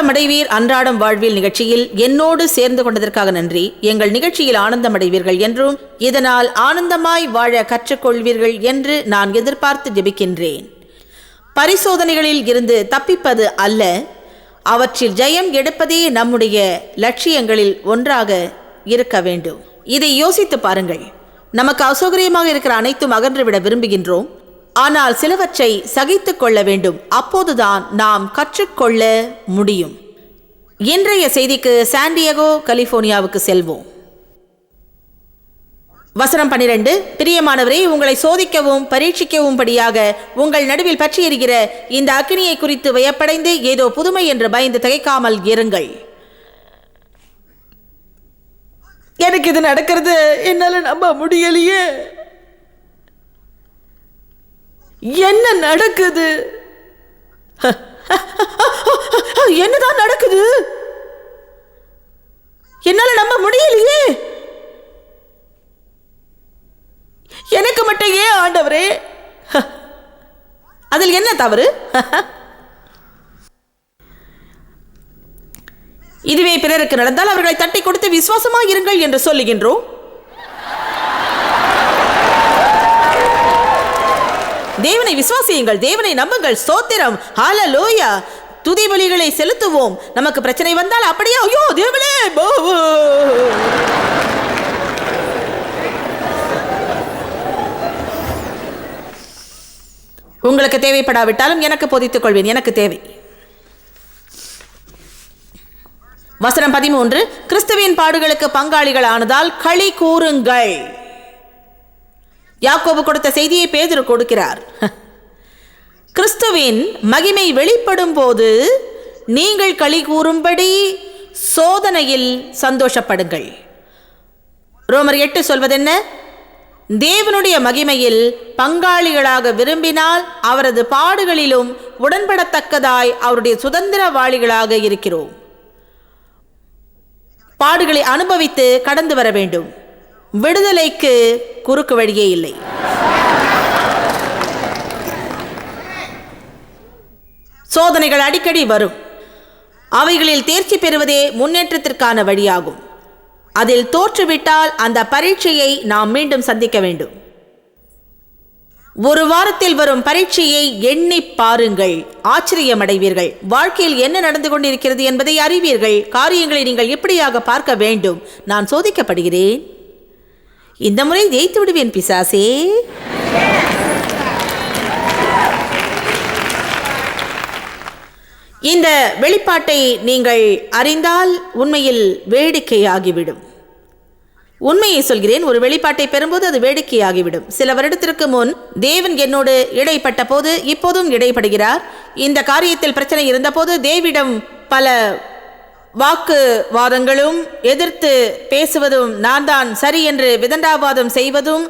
ஆனந்தமடைவீர் அன்றாடம் வாழ்வில் நிகழ்ச்சியில் என்னோடு சேர்ந்து கொண்டதற்காக நன்றி. எங்கள் நிகழ்ச்சியில் ஆனந்தமடைவீர்கள் என்றும் இதனால் ஆனந்தமாய் வாழ கற்றுக்கொள்வீர்கள் என்று நான் எதிர்பார்த்து ஜெபிக்கின்றேன். பரிசோதனைகளில் இருந்து தப்பிப்பது அல்ல அவற்றில் ஜெயம் எடுப்பதே நம்முடைய லட்சியங்களில் ஒன்றாக இருக்க வேண்டும். இதை யோசித்து பாருங்கள். நமக்கு அசௌகரியமாக இருக்கிற அனைத்தும் அகன்றுவிட விரும்புகின்றோம். ஆனால் சிலவற்றை சகித்து கொள்ள வேண்டும். அப்போதுதான் நாம் கற்றுக்கொள்ள முடியும். இன்றைய செய்திக்கு சாண்டியகோ கலிபோர்னியாவுக்கு செல்வோம். வசனம் பனிரெண்டு பிரியமானவரே உங்களை சோதிக்கவும் பரீட்சிக்கவும் படியாக உங்கள் நடுவில் பற்றி இந்த அக்கினியை குறித்து வியப்படைந்து ஏதோ புதுமை என்று பயந்து திகைக்காமல் இருங்கள். எனக்கு இது நடக்கிறது என்னால நம்ப முடியலையே. என்ன நடக்குது? என்னதான் நடக்குது? என்னால நம்ப முடியலையே. எனக்கு மட்டும் ஏன் ஆண்டவரே? அதில் என்ன தவறு? இதுவே பிறருக்கு நடந்தால் அவர்களை தட்டி கொடுத்து விசுவாசமா இருங்கள் என்று சொல்லுகின்றோம். தேவனை விசுவாசியுங்கள் தேவனை நம்புங்கள். ஸ்தோத்திரம். லோயா துதி பலிகளை செலுத்துவோம். நமக்கு பிரச்சனை வந்தால் அப்படியே ஐயோ தேவனே உங்களுக்கு தேவைப்படாவிட்டாலும் எனக்கு பொதித்துக் கொள்வேன் எனக்கு தேவை. வசனம் பதிமூன்று கிறிஸ்துவின் பாடுகளுக்கு பங்காளிகள் ஆனதால் களி கூறுங்கள். யாக்கோபு கொடுத்த செய்தியை பேதுரு கொடுக்கிறார். கிறிஸ்துவின் மகிமை வெளிப்படும் போது நீங்கள் களி கூறும்படி சோதனையில் சந்தோஷப்படுங்கள். ரோமர் எட்டு சொல்வதென்ன? தேவனுடைய மகிமையில் பங்காளிகளாக விரும்பினால் அவரது பாடுகளிலும் உடன்படத்தக்கதாய் அவருடைய சுதந்திரவாளிகளாக இருக்கிறோம். பாடுகளை அனுபவித்து கடந்து வர வேண்டும். விடுதலைக்கு குறுக்கு வழியே இல்லை. சோதனைகள் அடிக்கடி வரும். அவைகளில் தேர்ச்சி பெறுவதே முன்னேற்றத்திற்கான வழியாகும். அதில் தோற்றுவிட்டால் அந்த பரீட்சையை நாம் மீண்டும் சந்திக்க வேண்டும். ஒரு வாரத்தில் வரும் பரீட்சையை எண்ணி பாருங்கள். ஆச்சரியமடைவீர்கள். வாழ்க்கையில் என்ன நடந்து கொண்டிருக்கிறது என்பதை அறிவீர்கள். காரியங்களை நீங்கள் எப்படியாக பார்க்க வேண்டும். நான் சோதிக்கப்படுகிறேன். இந்த முறை ஜெயித்து விடுவேன் பிசாசே. இந்த வெளிப்பாட்டை நீங்கள் அறிந்தால் உண்மையில் வேடிக்கையாகிவிடும். உண்மையை சொல்கிறேன் ஒரு வெளிப்பாட்டை பெறும்போது அது வேடிக்கையாகிவிடும். சில வருடத்திற்கு முன் தேவன் என்னோடு இடைப்பட்ட போது இப்போதும் இடைப்படுகிறார். இந்த காரியத்தில் பிரச்சனை இருந்தபோது தேவிடம் பல வாக்குவாதங்களும் எதிர்த்து பேசுவதும் நான் தான் சரி என்று விதண்டாவாதம் செய்வதும்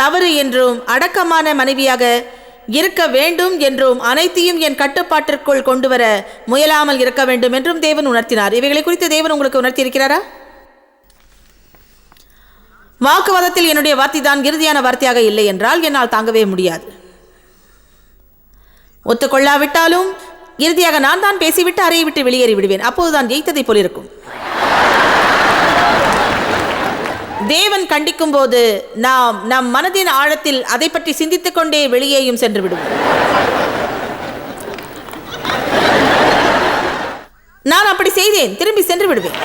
தவறு என்றும் அடக்கமான மனைவியாக இருக்க வேண்டும் என்றும் அனைத்தையும் என் கட்டுப்பாட்டிற்குள் கொண்டு வர முயலாமல் இருக்க வேண்டும் என்றும் தேவன் உணர்த்தினார். இவைகளை குறித்து தேவன் உங்களுக்கு உணர்த்தியிருக்கிறாரா? வாக்குவாதத்தில் என்னுடைய வார்த்தை தான் இறுதியான வார்த்தையாக இல்லை என்றால் என்னால் தாங்கவே முடியாது. ஒத்துக்கொள்ளாவிட்டாலும் இறுதியாக நான் தான் பேசிவிட்டு அறையை விட்டு வெளியேறி விடுவேன். அப்போதுதான் ஜெயித்ததை போலிருக்கும் தேவன் கண்டிக்கும் போது நாம் நம் மனதின் ஆழத்தில் அதை பற்றி சிந்தித்துக் கொண்டே வெளியேயும் சென்று விடுவோம். நான் அப்படி செய்தேன். திரும்பி சென்று விடுவேன்.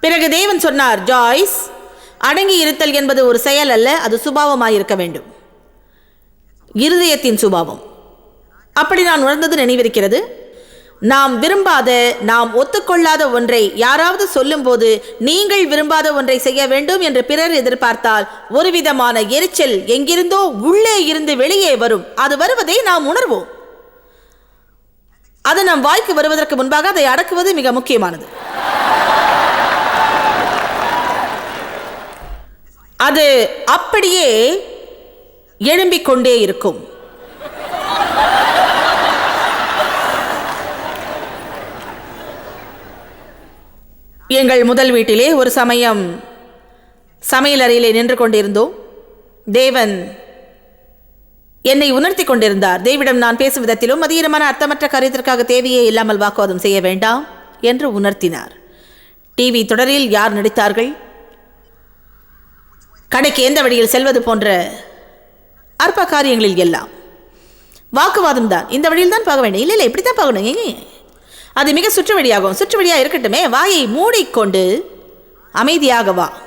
பிறகு தேவன் சொன்னார் ஜாய்ஸ் அடங்கி இருத்தல் என்பது ஒரு செயல் அல்ல அது சுபாவமாக இருக்க வேண்டும். இருதயத்தின் சுபாவம். அப்படி நான் உணர்ந்தது நினைவிருக்கிறது. நாம் விரும்பாத நாம் ஒத்துக்கொள்ளாத ஒன்றை யாராவது சொல்லும்போது நீங்கள் விரும்பாத ஒன்றை செய்ய வேண்டும் என்று பிறர் எதிர்பார்த்தால் ஒரு விதமான எரிச்சல் எங்கிருந்தோ உள்ளே இருந்து வெளியே வரும். அது வருவதை நாம் உணர்வோம். அது நம் வாய்க்கு வருவதற்கு முன்பாக அதை அடக்குவது மிக முக்கியமானது. அது அப்படியே எழும்பிக் கொண்டே இருக்கும். எங்கள் முதல் வீட்டிலே ஒரு சமயம் சமையலறையிலே நின்று கொண்டிருந்தோம். தேவன் என்னை உணர்த்தி கொண்டிருந்தார். தேவிடம் நான் பேசும் விதத்திலும் அதீரமான அர்த்தமற்ற காரியத்திற்காக தேவையே இல்லாமல் வாக்குவாதம் செய்ய வேண்டாம் என்று உணர்த்தினார். டிவி தொடரில் யார் நடித்தார்கள்? கடைக்கு எந்த வழியில் செல்வது போன்ற அற்ப காரியங்களில் எல்லாம். வாக்குவாதம் தான். இந்த வழியில் தான் பார்க்க வேண்டும். இல்லை இல்லை இப்படி தான் பார்க்கணும் அது மிக சுற்று வழியாகும் இருக்கட்டுமே. வாயை மூடிக்கொண்டு அமைதியாக வா.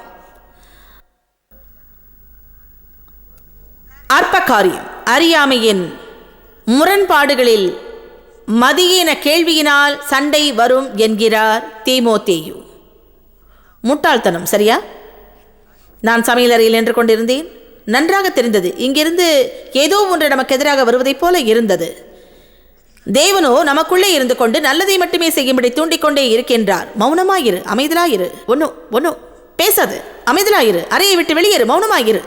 அற்பகாரியம் அறியாமையின் முரண்பாடுகளில் மதியின கேள்வியினால் சண்டை வரும் என்கிறார் தீமோத்தேயு. முட்டாள்தனம் சரியா? நான் சமையலறையில் நின்று கொண்டிருந்தேன். நன்றாக தெரிந்தது. இங்கிருந்து ஏதோ ஒன்று நமக்கு எதிராக வருவதைப் போல இருந்தது. தேவனோ நமக்குள்ளே இருந்து கொண்டு நல்லதை மட்டுமே செய்யும்படி தூண்டிக்கொண்டே இருக்கின்றார். மௌனமாயிரு அமைதலாயிரு ஒன்னு ஒன்னு பேசாது. அமைதலாயிரு அறையை விட்டு வெளியேறு. மௌனமாயிரு.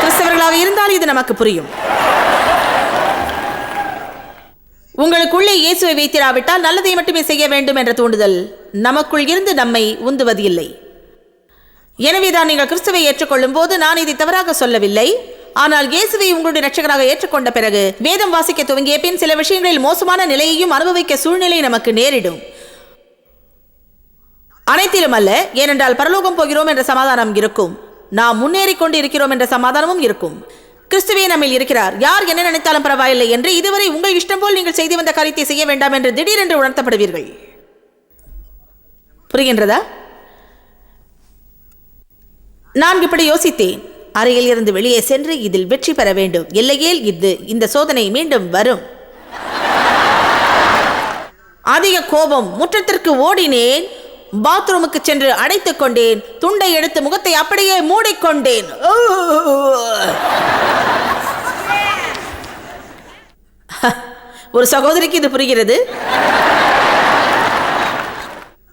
கிறிஸ்தவர்களாக இருந்தால் இது நமக்கு புரியும். உங்களுக்குள்ளே இயேசுவை வைத்திராவிட்டால் நல்லதை மட்டுமே செய்ய வேண்டும் என்ற தூண்டுதல் நமக்குள் இருந்து நம்மை உந்துவது இல்லை எனவேதான் நீங்கள் கிறிஸ்துவை ஏற்றுக்கொள்ளும் போது நான் இதை தவறாக சொல்லவில்லை. ஆனால் இயேசுவை உங்களுடைய ரட்சகராக ஏற்றுக்கொண்ட பிறகு வேதம் வாசிக்க துவங்கிய பின் சில விஷயங்களில் மோசமான நிலையையும் அனுபவிக்க சூழ்நிலை நமக்கு நேரிடும். அனைத்திலும் அல்ல ஏனென்றால் பரலோகம் போகிறோம் என்ற சமாதானம் இருக்கும். நாம் முன்னேறி கொண்டு இருக்கிறோம் என்ற சமாதானமும் இருக்கும். கிறிஸ்துவே நம்மில் இருக்கிறார். யார் என்ன நினைத்தாலும் பரவாயில்லை என்று இதுவரை உங்கள் இஷ்டம் போல் நீங்கள் செய்து வந்த காரியத்தை செய்ய வேண்டாம் என்று திடீரென்று உணர்த்தப்படுவீர்கள். புரிகின்றதா? நான் இப்படி யோசித்தேன். அறையில் இருந்து வெளியே சென்று இதில் வெற்றி பெற வேண்டும். இல்லையேல் இது இந்த சோதனை மீண்டும் வரும். அதிக கோபம் முற்றத்திற்கு ஓடினேன். பாத்ரூமுக்கு சென்று அடைத்துக் கொண்டேன். துண்டை எடுத்து முகத்தை அப்படியே மூடிக்கொண்டேன். ஒரு சகோதரிக்கு இது புரிகிறது.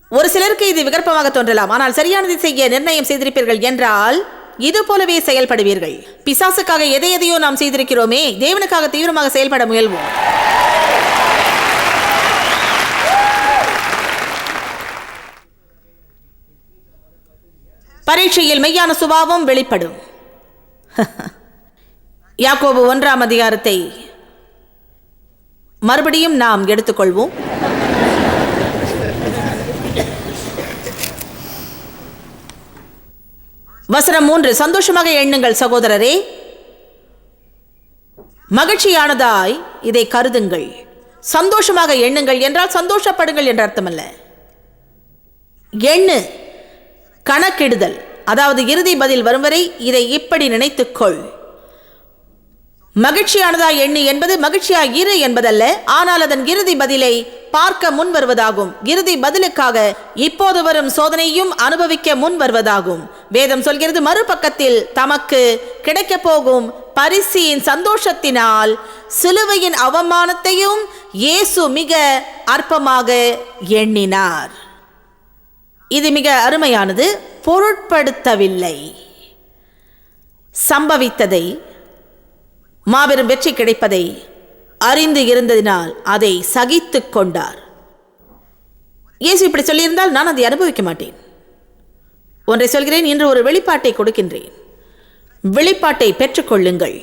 ஒரு சிலருக்கு இது விகற்பமாக தோன்றலாம். ஆனால் சரியானதை செய்ய நிர்ணயம் செய்திருப்பீர்கள் என்றால் இது போலவே செயல்படுவீர்கள். பிசாசுக்காக எதை எதையோ நாம் செய்திருக்கிறோமே தேவனுக்காக தீவிரமாக செயல்பட முயல்வோம். பரீட்சையில் மெய்யான சுபாவம் வெளிப்படும். யாக்கோபு ஒன்றாம் அதிகாரத்தை மறுபடியும் நாம் எடுத்துக்கொள்வோம். வசனம் மூன்று. சந்தோஷமாக எண்ணுங்கள் சகோதரரே. மகிழ்ச்சியானதாய் இதை கருதுங்கள். சந்தோஷமாக எண்ணுங்கள் என்றால் சந்தோஷப்படுங்கள் என்ற அர்த்தமல்ல. எண்ணு கணக்கிடுதல். அதாவது இறுதி பதில் வரும் வரை இதை இப்படி நினைத்துக்கொள். மகிழ்ச்சியானதா எண்ணு என்பது மகிழ்ச்சியா இரு என்பதல்ல. ஆனால் அதன் இறுதி பதிலை பார்க்க முன் வருவதாகும். இறுதி பதிலுக்காக இப்போது வரும் சோதனையும் அனுபவிக்க முன் வருவதாகும். வேதம் சொல்கிறது மறுபக்கத்தில் தமக்கு கிடைக்கப் போகும் பரிசியின் சந்தோஷத்தினால் சிலுவையின் அவமானத்தையும் இயேசு மிக அற்பமாக எண்ணினார். இது மிக அருமையானது. பொருட்படுத்தவில்லை. சம்பவித்ததை மாபெரும் வெற்றி கிடைப்பதை அறிந்து இருந்ததினால் அதை சகித்து கொண்டார். இயேசு இப்படி சொல்லியிருந்தால் நான் அதை அனுபவிக்க மாட்டேன். ஒன்றை சொல்கிறேன் இன்று ஒரு வெளிப்பாட்டை கொடுக்கின்றேன். வெளிப்பாட்டை பெற்றுக்கொள்ளுங்கள்.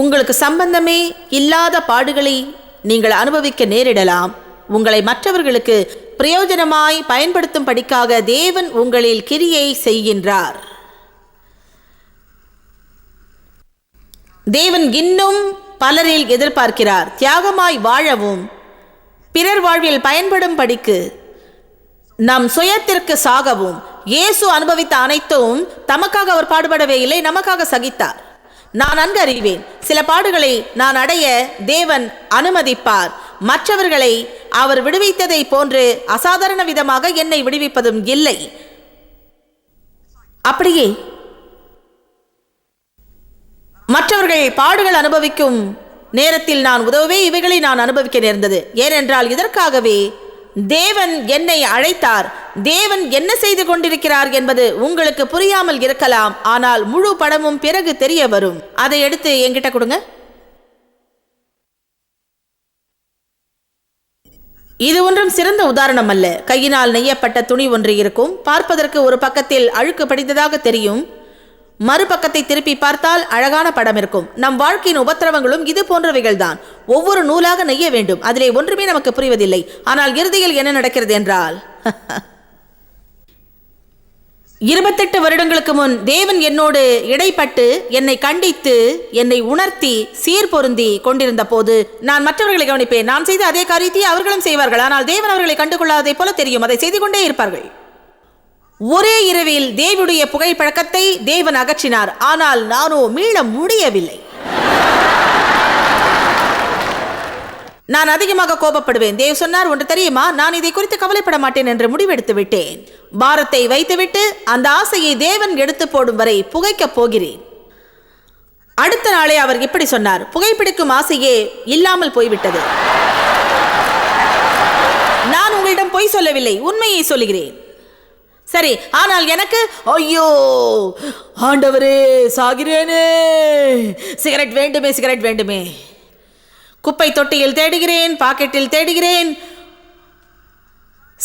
உங்களுக்கு சம்பந்தமே இல்லாத பாடுகளை நீங்கள் அனுபவிக்க நேரிடலாம். உங்களை மற்றவர்களுக்கு பிரயோஜனமாய் பயன்படுத்தும் படிக்காக தேவன் உங்களில் கிரியை செய்கின்றார். தேவன் இன்னும் பலரில் எதிர்பார்க்கிறார். தியாகமாய் வாழவும். பிறர் வாழ்வில் பயன்படும் படிக்கு நம் சுயத்திற்கு சாகவும். இயேசு அனுபவித்த அனைத்தும் தமக்காக அவர் பாடுபடவே இல்லை நமக்காக சகித்தார். நான் நன்கு அறிவேன். சில பாடுகளை நான் அடைய தேவன் அனுமதிப்பார். மற்றவர்களை அவர் விடுவித்ததை போன்று அசாதாரண விதமாக என்னை விடுவிப்பதும் இல்லை. அப்படியே மற்றவர்கள் பாடுகள் அனுபவிக்கும் நேரத்தில் நான் உதவவே இவைகளை நான் அனுபவிக்க நேர்ந்தது. ஏனென்றால் இதற்காகவே தேவன் என்னை அழைத்தார். தேவன் என்ன செய்து கொண்டிருக்கிறார் என்பது உங்களுக்கு புரியாமல் இருக்கலாம். ஆனால் முழு படமும் பிறகு தெரிய வரும். அதை எடுத்து என்கிட்ட கொடுங்க. இது ஒன்றும் சிறந்த உதாரணம் அல்ல. கையினால் நெய்யப்பட்ட துணி ஒன்று இருக்கும். பார்ப்பதற்கு ஒரு பக்கத்தில் அழுக்கு படிந்ததாக தெரியும். மறுபக்கத்தை திருப்பி பார்த்தால் அழகான படம் இருக்கும். நம் வாழ்க்கையின் உபத்திரவங்களும் இது போன்றவைகள் தான் ஒவ்வொரு நூலாக நெய்ய வேண்டும். அதிலே ஒன்றுமே நமக்கு புரிவதில்லை. ஆனால் இறுதியில் என்ன நடக்கிறது என்றால் இருபத்தெட்டு வருடங்களுக்கு முன் தேவன் என்னோடு இடைப்பட்டு என்னை கண்டித்து என்னை உணர்த்தி சீர் பொருந்தி கொண்டிருந்த போது நான் மற்றவர்களை கவனிப்பேன். நான் செய்த அதே காரியத்தை அவர்களும் செய்வார்கள். ஆனால் தேவன் அவர்களை கண்டுகொள்ளாததை போல தெரியும். அதை செய்து கொண்டே இருப்பார்கள். ஒரே இரவில் தேவியுடைய புகைப்பழக்கத்தை தேவன் அகற்றினார். ஆனால் நானோ மீள முடியவில்லை. நான் அதிகமாக கோபப்படுவேன். தேவ் சொன்னார் ஒன்று தெரியுமா? நான் இதை குறித்து கவலைப்பட மாட்டேன் என்று முடிவெடுத்து விட்டேன். பாரத்தை வைத்துவிட்டு அந்த ஆசையை தேவன் எடுத்து போடும் வரை புகைக்கப் போகிறேன். அடுத்த நாளே அவர் இப்படி சொன்னார். புகைப்பிடிக்கும் ஆசையே இல்லாமல் போய்விட்டது. நான் உங்களிடம் பொய் சொல்லவில்லை. உண்மையை சொல்கிறேன் சரி ஆனால் எனக்கு ஐயோ ஆண்டவரே சாகிறேனே. சிகரெட் வேண்டுமே சிகரெட் வேண்டுமே. குப்பை தொட்டியில் தேடுகிறேன் பாக்கெட்டில் தேடுகிறேன்.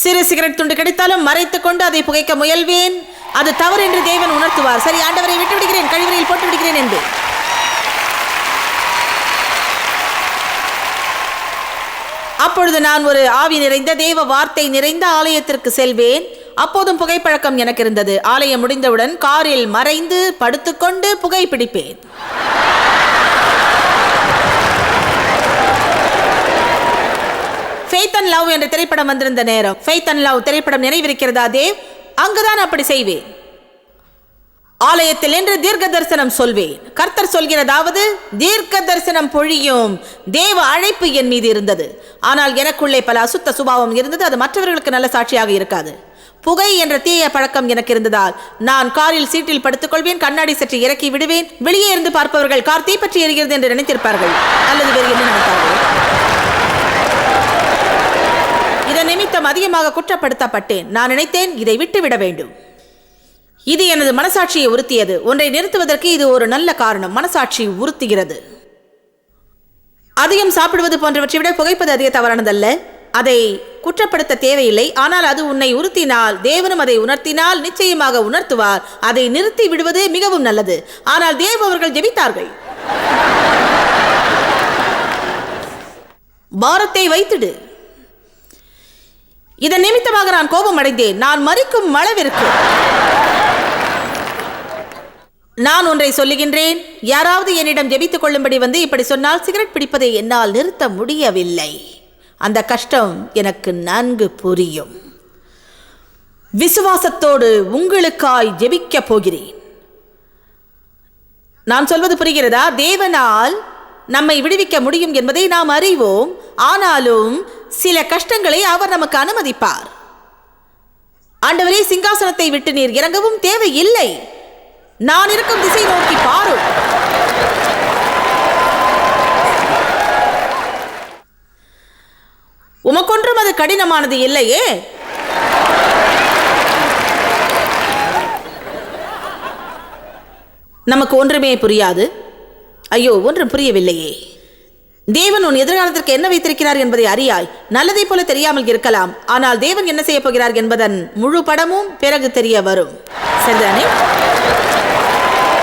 சிறு சிகரெட் துண்டு கிடைத்தாலும் மறைத்துக் கொண்டு அதை புகைக்க முயல்வேன். அது தவறு என்று தேவன் உணர்த்துவார். சரி ஆண்டவரை விட்டு விடுகிறேன் கழிவறையில் போட்டு விடுகிறேன் என்று. அப்பொழுது நான் ஒரு ஆவி நிறைந்த தேவ வார்த்தை நிறைந்த ஆலயத்திற்கு செல்வேன். அப்போதும் புகைப்பழக்கம் எனக்கு இருந்தது ஆலயம் முடிந்தவுடன் காரில் மறைந்து படுத்துக்கொண்டு புகைப்பிடிப்பேன். ஃபெய்த் அண்ட் லவ் என்ற திரைப்படம் வந்திருந்த நேரம். ஃபெய்த் அண்ட் லவ் திரைப்படம் நினைவிருக்கிறதா தேவ்? அங்குதான் அப்படி செய்வேன். ஆலயத்தில் என்று தீர்க்க தரிசனம் சொல்வேன். கர்த்தர் சொல்கிறதாவது தீர்க்க தரிசனம் பொழியும் தேவ அழைப்பு என் மீது இருந்தது. ஆனால் எனக்குள்ளே பல அசுத்த சுபாவம் இருந்தது. அது மற்றவர்களுக்கு நல்ல சாட்சியாக இருக்காது. புகை என்ற தீய பழக்கம் எனக்கு இருந்ததால் நான் காரில் சீட்டில் படுத்துக்கொள்வேன் கண்ணாடி சற்று இறக்கி விடுவேன். வெளியே இருந்து பார்ப்பவர்கள் கார் தீப்பற்றி எரிகிறது என்று நினைத்திருப்பார்கள். அல்லது வேறு என்ன நினைத்தார்கள்? இதன் நிமித்தம் அதிகமாக குற்றப்படுத்தப்பட்டேன். நான் நினைத்தேன் இதை விட்டுவிட வேண்டும். இது எனது மனசாட்சியை உறுத்தியது. ஒன்றை நிறுத்துவதற்கு இது ஒரு நல்ல காரணம். மனசாட்சி உறுத்துகிறது. அதிகம் சாப்பிடுவது போன்றவற்றை விட புகைப்பது அதிக தவறானதல்ல. அதை குற்றப்படுத்த தேவையில்லை. ஆனால் அது உன்னை உறுத்தினால் தேவனும் அதை உணர்த்தினால் நிச்சயமாக உணர்த்துவார். அதை நிறுத்தி விடுவது மிகவும் நல்லது. ஆனால் தேவ் அவர்கள் ஜெபித்தார்கள். பாரத்தை வைத்திடு. இதன் நிமித்தமாக நான் கோபம் அடைந்தேன். நான் மறிக்கும் அளவிற்கு நான் ஒன்றை சொல்லுகின்றேன். யாராவது என்னிடம் ஜெபித்துக் கொள்ளும்படி வந்து இப்படி சொன்னால் சிகரெட் பிடிப்பதை என்னால் நிறுத்த முடியவில்லை. அந்த கஷ்டம் எனக்கு நன்கு புரியும். விசுவாசத்தோடு உங்களுக்காய் ஜெபிக்கப் போகிறேன். நான் சொல்வது புரிகிறதா? தேவனால் நம்மை விடுவிக்க முடியும் என்பதை நாம் அறிவோம். ஆனாலும் சில கஷ்டங்களை அவர் நமக்கு அனுமதிப்பார். ஆண்டவரே சிங்காசனத்தை விட்டு நீர் இறங்கவும் தேவையில்லை. நான் இருக்கும் திசை நோக்கி பாரும். உமக்கொன்றும் அது கடினமானது இல்லையே? நமக்கு ஒன்றுமே புரியாது. ஐயோ ஒன்றும் புரியவில்லையே. தேவன் உன் எதிர்காலத்திற்கு என்ன வைத்திருக்கிறார் என்பதை அறியாய். நல்லதை போல தெரியாமல் இருக்கலாம். ஆனால் தேவன் என்ன செய்ய போகிறார் என்பதன் முழு படமும் பிறகு தெரிய வரும். சரிதானே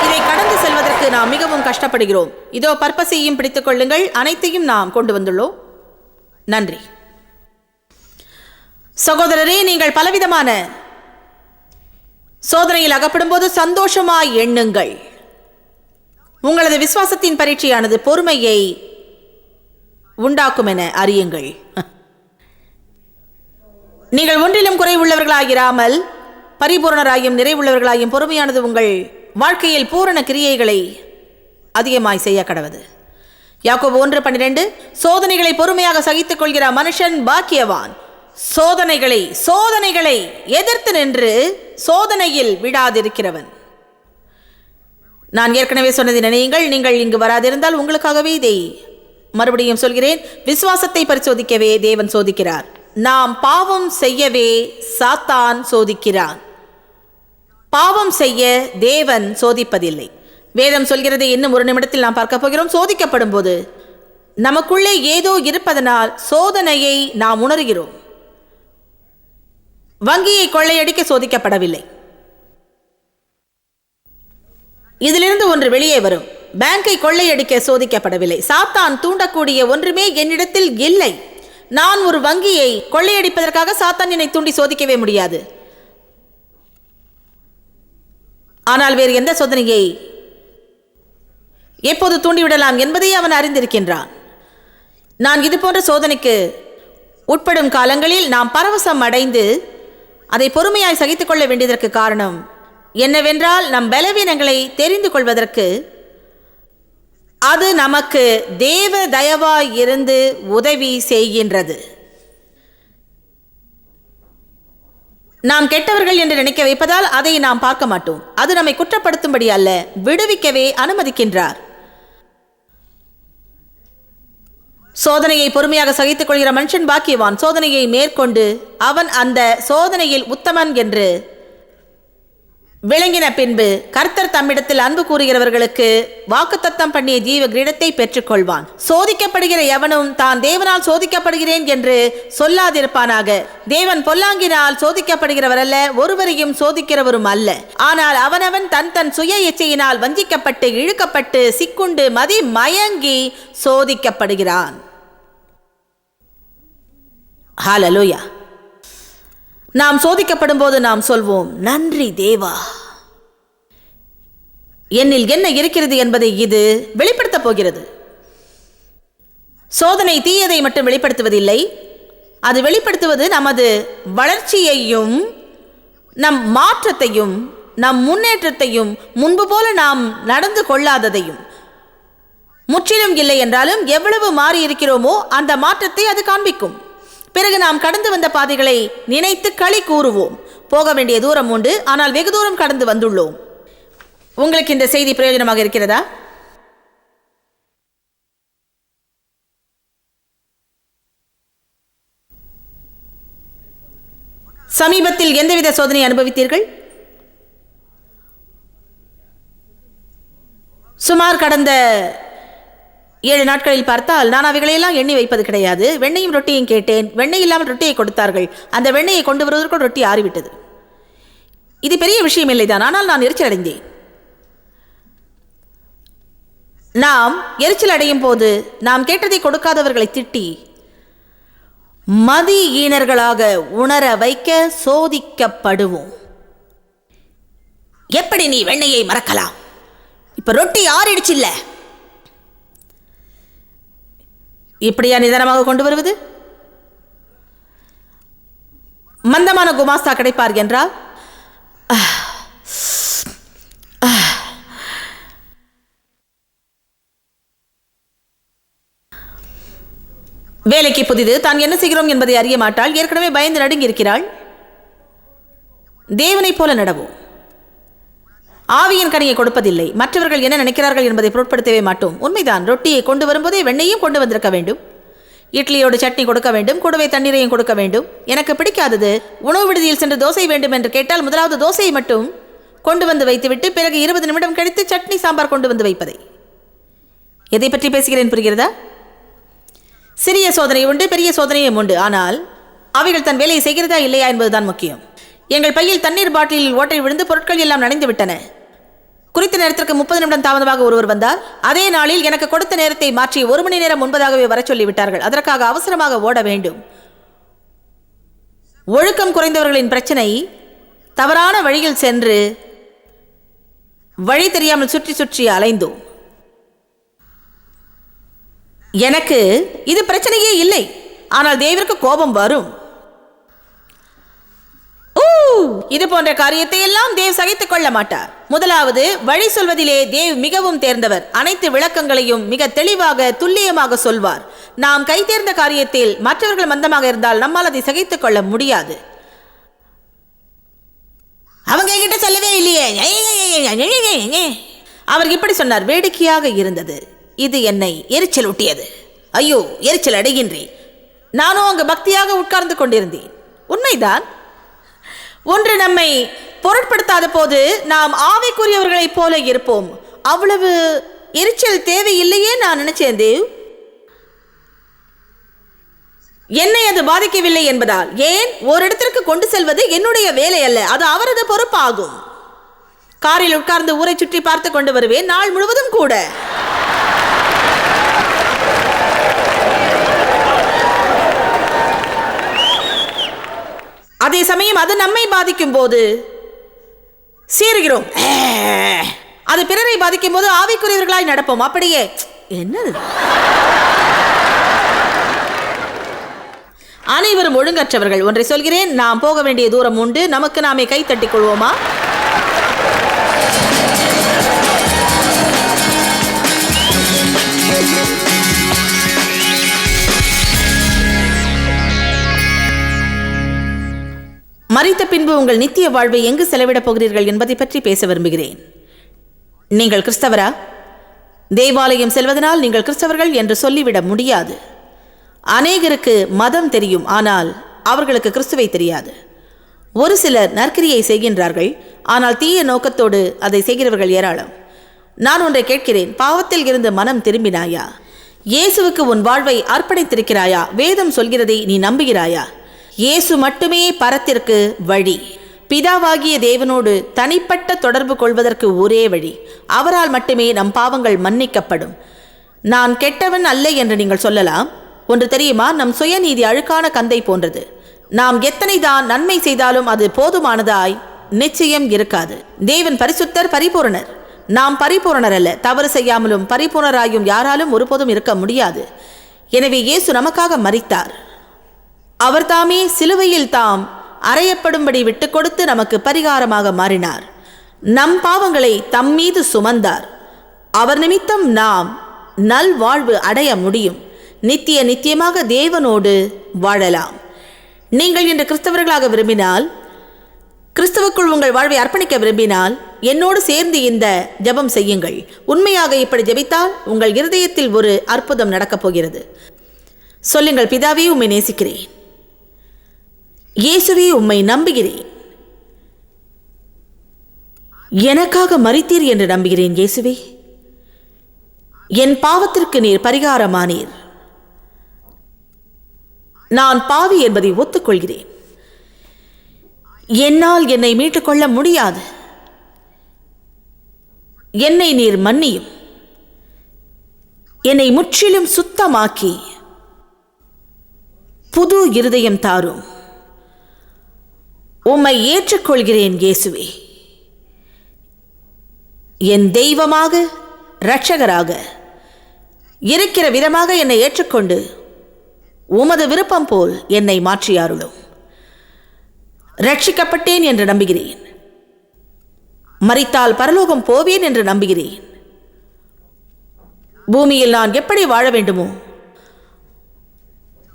இதை கடந்து செல்வதற்கு நாம் மிகவும் கஷ்டப்படுகிறோம். இதோ பர்பஸையும் பிடித்துக் கொள்ளுங்கள். அனைத்தையும் நாம் கொண்டு வந்துள்ளோம். நன்றி. சகோதரரே நீங்கள் பலவிதமான சோதனையில் அகப்படும் போது சந்தோஷமாய் எண்ணுங்கள். உங்களது விசுவாசத்தின் பரீட்சையானது பொறுமையை உண்டாக்கும் என அறியுங்கள். நீங்கள் ஒன்றிலும் குறைவுள்ளவர்களாகிராமல் பரிபூரணராயும் நிறைவுள்ளவர்களாயும் பொறுமையானது உங்கள் வாழ்க்கையில் பூரண கிரியைகளை அதிகமாய் செய்ய கடவது. யாக்கோபு ஒன்று பன்னிரண்டு சோதனைகளை பொறுமையாக சகித்துக் கொள்கிற மனுஷன் பாக்கியவான். சோதனைகளை சோதனைகளை எதிர்த்து நின்று சோதனையில் விடாதிருக்கிறவன் நான் ஏற்கனவே சொன்னதை நினையுங்கள் நீங்கள் இங்கு வராதிருந்தால் உங்களுக்காகவே இதை மறுபடியும் சொல்கிறேன். விசுவாசத்தை பரிசோதிக்கவே தேவன் சோதிக்கிறார். நாம் பாவம் செய்யவே சாத்தான் சோதிக்கிறான். பாவம் செய்ய தேவன் சோதிப்பதில்லை. வேதம் சொல்கிறது இன்னும் ஒரு நிமிடத்தில் நாம் பார்க்க போகிறோம். சோதிக்கப்படும் போது நமக்குள்ளே ஏதோ இருப்பதனால் சோதனையை நாம் உணர்கிறோம். வங்கியை கொள்ளையடிக்க சோதிக்கப்படவில்லை. இதிலிருந்து ஒன்று வெளியே வரும். பேங்கை கொள்ளையடிக்க சோதிக்கப்படவில்லை. சாத்தான் தூண்டக்கூடிய ஒன்றுமே என்னிடத்தில் இல்லை. நான் ஒரு வங்கியை கொள்ளையடிப்பதற்காக சாத்தான் என்னை தூண்டி சோதிக்கவே முடியாது. ஆனால் வேறு எந்த சோதனையை எப்போது தூண்டிவிடலாம் என்பதை அவன் அறிந்திருக்கின்றான். நான் இது போன்ற சோதனைக்கு உட்படும் காலங்களில் நாம் பரவசம் அடைந்து அதை பொறுமையாய் சகித்துக் கொள்ள வேண்டியதற்கு காரணம் என்னவென்றால் நம் பலவீனங்களை தெரிந்து கொள்வதற்கு அது நமக்கு தேவ தயவாய் இருந்து உதவி செய்கின்றது. நாம் கெட்டவர்கள் என்று நினைக்க வைப்பதால் அதை நாம் பார்க்க மாட்டோம். அது நம்மை குற்றப்படுத்தும்படி அல்ல விடுவிக்கவே அனுமதிக்கின்றார். சோதனையை பொறுமையாக சகித்துக் கொள்கிற மனுஷன் பாக்கியவான். சோதனையை மேற்கொண்டு அவன் அந்த சோதனையில் உத்தமன் என்று விளங்கின பின்பு கர்த்தர் தம்மிடத்தில் அன்பு கூறுகிறவர்களுக்கு வாக்குத்தத்தம் பண்ணிய ஜீவ கிரீடத்தை பெற்றுக்கொள்வான். சோதிக்கப்படுகிற எவனும் தான் தேவனால் சோதிக்கப்படுகிறேன் என்று சொல்லாதிருப்பானாக. தேவன் பொல்லாங்கினால் சோதிக்கப்படுகிறவர் அல்ல ஒருவரையும் சோதிக்கிறவரும் அல்ல. ஆனால் அவனவன் தன் தன் சுய இச்சையினால் வஞ்சிக்கப்பட்டு இழுக்கப்பட்டு சிக்குண்டு மதி மயங்கி சோதிக்கப்படுகிறான். ஹாலலோயா நாம் சோதிக்கப்படும் போது நாம் சொல்வோம் நன்றி தேவா. என்னில் என்ன இருக்கிறது என்பதை இது வெளிப்படுத்தப் போகிறது. சோதனை தீயதை மட்டும் வெளிப்படுத்துவதில்லை. அது வெளிப்படுத்துவது நமது வளர்ச்சியையும் நம் மாற்றத்தையும் நம் முன்னேற்றத்தையும் முன்பு போல நாம் நடந்து கொள்ளாததையும். முற்றிலும் இல்லை என்றாலும் எவ்வளவு மாறி இருக்கிறோமோ அந்த மாற்றத்தை அது காண்பிக்கும். பிறகு நாம் கடந்து வந்த பாதைகளை நினைத்து களி கூறுவோம். போக வேண்டிய தூரம் உண்டு ஆனால் வெகு தூரம் கடந்து வந்துள்ளோம். உங்களுக்கு இந்த செய்தி பிரயோஜனமாக இருக்கிறதா? சமீபத்தில் எந்தவித சோதனை அனுபவித்தீர்கள்? சுமார் கடந்த ஏழு நாட்களில் பார்த்தால் நான் அவைகளையெல்லாம் எண்ணி வைப்பது கிடையாது. வெண்ணையும் ரொட்டியும் கேட்டேன். வெண்ணெய் இல்லாமல் ரொட்டியை கொடுத்தார்கள். அந்த வெண்ணையை கொண்டு வருவதற்குள் ரொட்டி ஆறிவிட்டது. இது பெரிய விஷயம் இல்லைதான். ஆனால் நான் எரிச்சல் அடைந்தேன். நாம் எரிச்சல் அடையும் போது நாம் கேட்டதை கொடுக்காதவர்களை திட்டி மதி ஈனர்களாக உணர வைக்க சோதிக்கப்படுவோம். எப்படி நீ வெண்ணையை மறக்கலாம்? இப்ப ரொட்டி ஆறிடுச்சு இல்லை? இப்படியா நிதானமாக கொண்டு வருவது? மந்தமான குமாஸ்தா கிடைப்பார் என்றால்? வேலைக்கு புதிது தான் என்ன செய்கிறோம் என்பதை அறிய மாட்டாள். ஏற்கனவே பயந்து நடுங்கியிருக்கிறாள். தேவனைப் போல நடவோம். ஆவியின் கனியை கொடுப்பதில்லை. மற்றவர்கள் என்ன நினைக்கிறார்கள் என்பதை பொருட்படுத்தவே மாட்டோம். உண்மைதான். ரொட்டியை கொண்டு வரும்போதே வெண்ணையும் கொண்டு வந்திருக்க வேண்டும். இட்லியோடு சட்னி கொடுக்க வேண்டும். கூடவே தண்ணீரையும் கொடுக்க வேண்டும். எனக்கு பிடிக்காதது உணவு விடுதியில் சென்று தோசை வேண்டும் என்று கேட்டால் முதலாவது தோசையை மட்டும் கொண்டு வந்து வைத்துவிட்டு பிறகு இருபது நிமிடம் கழித்து சட்னி சாம்பார் கொண்டு வந்து வைப்பதை. எதை பற்றி பேசுகிறேன் புரிகிறதா? சிறிய சோதனை உண்டு பெரிய சோதனையும் உண்டு. ஆனால் அவைகள் தன் வேலையை செய்கிறதா இல்லையா என்பதுதான் முக்கியம். எங்கள் பையில் தண்ணீர் பாட்டிலில் ஓட்டை விழுந்து பொருட்கள் எல்லாம் நனைந்து விட்டன குறித்த நேரத்திற்கு முப்பது நிமிடம் தாமதமாக ஒருவர் வந்தார். அதே நாளில் எனக்கு கொடுத்த நேரத்தை மாற்றி ஒரு மணி நேரம் முன்பதாகவே வர சொல்லிவிட்டார்கள். அதற்காக அவசரமாக ஓட வேண்டும். ஒழுக்கம் குறைந்தவர்களின் பிரச்சனை தவறான வழியில் சென்று வழி தெரியாமல் சுற்றி சுற்றி அலைந்தோம். எனக்கு இது பிரச்சனையே இல்லை. ஆனால் தேவிற்கு கோபம் வரும். இது போன்ற காரியத்தை எல்லாம் தேவ் சகித்துக் கொள்ள மாட்டார். முதலாவது வழி சொல்வதிலே தேவ் மிகவும் தேர்ந்தவர். அனைத்து விளக்கங்களையும் மிக தெளிவாக துல்லியமாக சொல்வார். நாம் கைதேர்ந்த காரியத்தில் மற்றவர்கள் மந்தமாக இருந்தால் நம்மால் அதை சகித்துக் கொள்ள முடியாது. அவங்க கிட்ட சொல்லவே இல்லையே. அவர் இப்படி சொன்னார். வேடிக்கையாக இருந்தது. இது என்னை எரிச்சல் ஊட்டியது ஐயோ எரிச்சல் அடைகின்றேன். நானும் அங்கு பக்தியாக உட்கார்ந்து கொண்டிருந்தேன். உண்மைதான். ஒன்று நம்மை பொருட்படுத்தாத போது நாம் ஆவிக்குரியவர்களைப் போல இருப்போம். அவ்வளவு எரிச்சல் தேவையில்லையே நான் நினைச்சேன் தேவ். என்னை அது பாதிக்கவில்லை என்பதால். ஏன்? ஒரு இடத்திற்கு கொண்டு செல்வது என்னுடைய வேலை அல்ல அது அவரது பொறுப்பாகும். காரில் உட்கார்ந்து ஊரை சுற்றி பார்த்து கொண்டு வருவேன் நாள் முழுவதும் கூட. அதே சமயம் அது நம்மை பாதிக்கும் போது சீறுகிறோம். அது பிறரை பாதிக்கும் போது ஆவிக்குரியவர்களாய் நடப்போம். அப்படியே என்னது? அனைவரும் ஒழுங்கற்றவர்கள். ஒன்றை சொல்கிறேன் நாம் போக வேண்டிய தூரம் உண்டு. நமக்கு நாமே கை தட்டிக் கொள்வோமா? மறித்த பின்பு உங்கள் நித்திய வாழ்வை எங்கு செலவிடப் போகிறீர்கள் என்பதை பற்றி பேச விரும்புகிறேன். நீங்கள் கிறிஸ்தவரா? தேவாலயம் செல்வதனால் நீங்கள் கிறிஸ்தவர்கள் என்று சொல்லிவிட முடியாது. அநேகருக்கு மதம் தெரியும் ஆனால் அவர்களுக்கு கிறிஸ்துவை தெரியாது. ஒரு சிலர் நற்கிரியை செய்கின்றார்கள் ஆனால் தீய நோக்கத்தோடு அதை செய்கிறவர்கள் ஏராளம். நான் ஒன்றை கேட்கிறேன் பாவத்தில் இருந்து மனம் திரும்பினாயா? இயேசுவுக்கு உன் வாழ்வை அர்ப்பணித்திருக்கிறாயா? வேதம் சொல்கிறதை நீ நம்புகிறாயா? இயேசு மட்டுமே பரத்திற்கு வழி. பிதாவாகிய தேவனோடு தனிப்பட்ட தொடர்பு கொள்வதற்கு ஒரே வழி. அவரால் மட்டுமே நம் பாவங்கள் மன்னிக்கப்படும். நான் கெட்டவன் அல்ல என்று நீங்கள் சொல்லலாம். ஒன்று தெரியுமா? நம் சுயநீதி அழுக்கான கந்தை போன்றது. நாம் எத்தனை தான் நன்மை செய்தாலும் அது போதுமானதாய் நிச்சயம் இருக்காது. தேவன் பரிசுத்தர் பரிபூரணர். நாம் பரிபூரணர் அல்ல. தவறு செய்யாமலும் பரிபூரணராயும் யாராலும் ஒருபோதும் இருக்க முடியாது. எனவே இயேசு நமக்காக மறித்தார் அவர்தாமே சிலுவையில் தாம் அறையப்படும்படி விட்டு கொடுத்து நமக்கு பரிகாரமாக மாறினார். நம் பாவங்களை தம் மீது சுமந்தார். அவர் நிமித்தம் நாம் நல் வாழ்வு அடைய முடியும். நித்திய நித்தியமாக தேவனோடு வாழலாம். நீங்கள் இன்று கிறிஸ்தவர்களாக விரும்பினால் கிறிஸ்தவுக்குள் உங்கள் வாழ்வை அர்ப்பணிக்க விரும்பினால் என்னோடு சேர்ந்து இந்த ஜெபம் செய்யுங்கள். உண்மையாக இப்படி ஜெபித்தால் உங்கள் இருதயத்தில் ஒரு அற்புதம் நடக்கப் போகிறது. சொல்லுங்கள் பிதாவே உம்மை நேசிக்கிறேன். இயேசுவே உம்மை நம்புகிறேன். எனக்காக மறித்தீர் என்று நம்புகிறேன் இயேசுவே. என் பாவத்திற்கு நீர் பரிகாரமானீர். நான் பாவி என்பதை ஒத்துக்கொள்கிறேன். என்னால் என்னை மீட்டுக்கொள்ள முடியாது. என்னை நீர் மன்னியும். என்னை முற்றிலும் சுத்தமாக்கி புது இருதயம் தாரும். உம்மை ஏற்றுக்கொள்கிறேன் இயேசுவே. என் தெய்வமாக இரட்சகராக இருக்கிற விதமாக என்னை ஏற்றுக்கொண்டு உமது விருப்பம் போல் என்னை மாற்றியாருளும். ரட்சிக்கப்பட்டேன் என்று நம்புகிறேன். மறித்தால் பரலோகம் போவேன் என்று நம்புகிறேன். பூமியில் நான் எப்படி வாழ வேண்டுமோ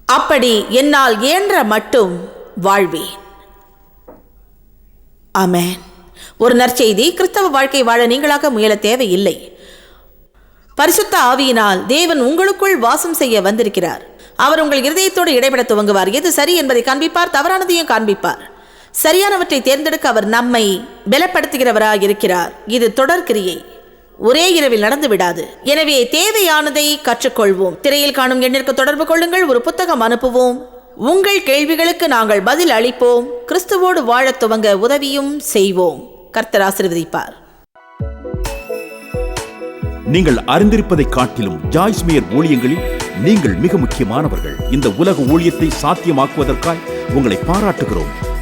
அப்படி என்னால் இயன்ற மட்டும் வாழ்வேன். ஆமேன். ஒரு நற்செய்தி கிறிஸ்தவ வாழ்க்கை வாழ நீங்களாக முயல தேவையில்லை. பரிசுத்த ஆவியினால் தேவன் உங்களுக்குள் வாசம் செய்ய வந்திருக்கிறார். அவர் உங்கள் இருதயத்தோடு இடைபெட துவங்குவார். எது சரி என்பதை காண்பிப்பார் தவறானதையும் காண்பிப்பார். சரியானவற்றை தேர்ந்தெடுக்க அவர் நம்மை பலப்படுத்துகிறவராக இருக்கிறார் இது தொடர்கிரியை ஒரே இரவில் நடந்து விடாது. எனவே தேவையானதை கற்றுக்கொள்வோம். திரையில் காணும் எண்ணிற்கு தொடர்பு கொள்ளுங்கள் ஒரு புத்தகம் அனுப்புவோம். உங்கள் கேள்விகளுக்கு நாங்கள் பதில் அளிப்போம். கிறிஸ்துவோடு வாழத் துவங்க உதவியும் செய்வோம். கர்த்தர் ஆசிர்வதிப்பார். நீங்கள் அறிந்திருப்பதை காட்டிலும் ஜாய்ஸ்மியர் ஊழியங்களில் நீங்கள் மிக முக்கியமானவர்கள். இந்த உலக ஊழியத்தை சாத்தியமாக்குவதற்காய் உங்களை பாராட்டுகிறோம்.